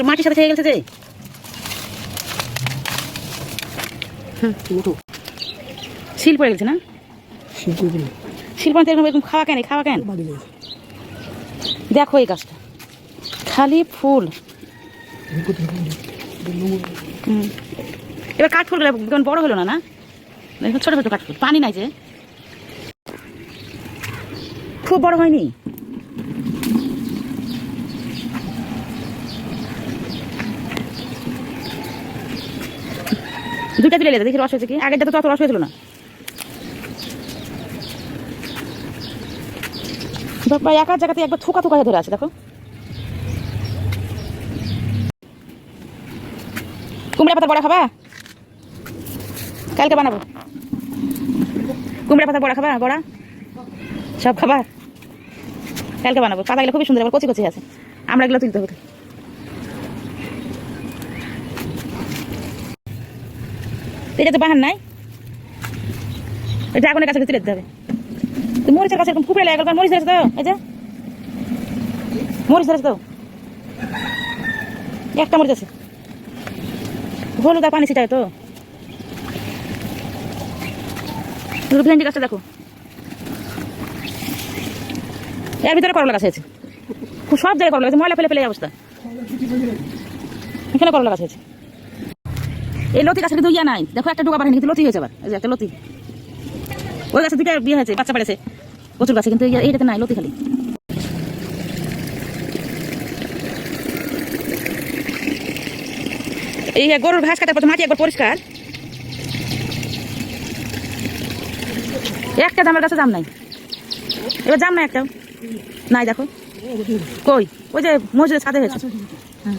এর মাটির সাথে খেয়ে গেছে যে? মোটো শিল পড়ে গেছে না? শিল্প শিল পড়ে এরকম এরকম খাওয়া কেন? খাওয়া কেন? দেখো এই গাছটা। খালি ফুল। এবার কাঠফুলগুলো কেমন বড় হলো না না? ছোট ছোট কাঠফুল পানি নাই যে। খুব বড় হয়নি? দুটা তুলে দেখি রস হয়েছে কি? আগের তো তত রস হয়েছিল না। প্রায় একার জায়গাতে একবার থোকা থোকা ধরে আছে, দেখো। কুমড়া পাতা বড়া খাবা? কালকে বানাবো। কুমড়া পাতা বড়া খাবা, বড়া? সব খাবা? কালকে বানাবো। পাতাগুলো খুবই সুন্দর, আবার কচি কচি আছে। আমরা এগুলো তুলতে হবে। এটা তো বাহান নাই। এটা কাছে তুলে দিতে হবে। মরিচের কাছে এরকম ফুপড়ে লাগে মরিচ ধরেছে তো? এই যে। মরিচ ধরেছে তো? একটা মরিচ আছে। হলুদ পানি ছিটায় তো। ভেন্ডি গাছটা দেখো। এর ভিতরে করলা গাছ আছে খুব সব জায়গায় করলা গাছ ময়লা ফেলে ফেলে অবস্থা। এখানে করলা গাছ আছে এই লতি গাছের কিন্তু ইয়া নাই। দেখো একটা ডোকা বাড়ি কিন্তু লতি হয়েছে আবার। এই যে একটা লতি। ওই গাছে দুইটা বিয়ে হয়েছে, বাচ্চা পেড়েছে। প্রচুর গাছে কিন্তু এই- এইটাতে নাই, লতি খালি। এই গরুর ঘাস কাটার পর মাটি একবার পরিষ্কার। একটা জামের কাছে জাম নাই। এবার জাম নাই একটাও? নাই, দেখো। কই? ওই যে মসজিদের ছাদে হয়েছে। হ্যাঁ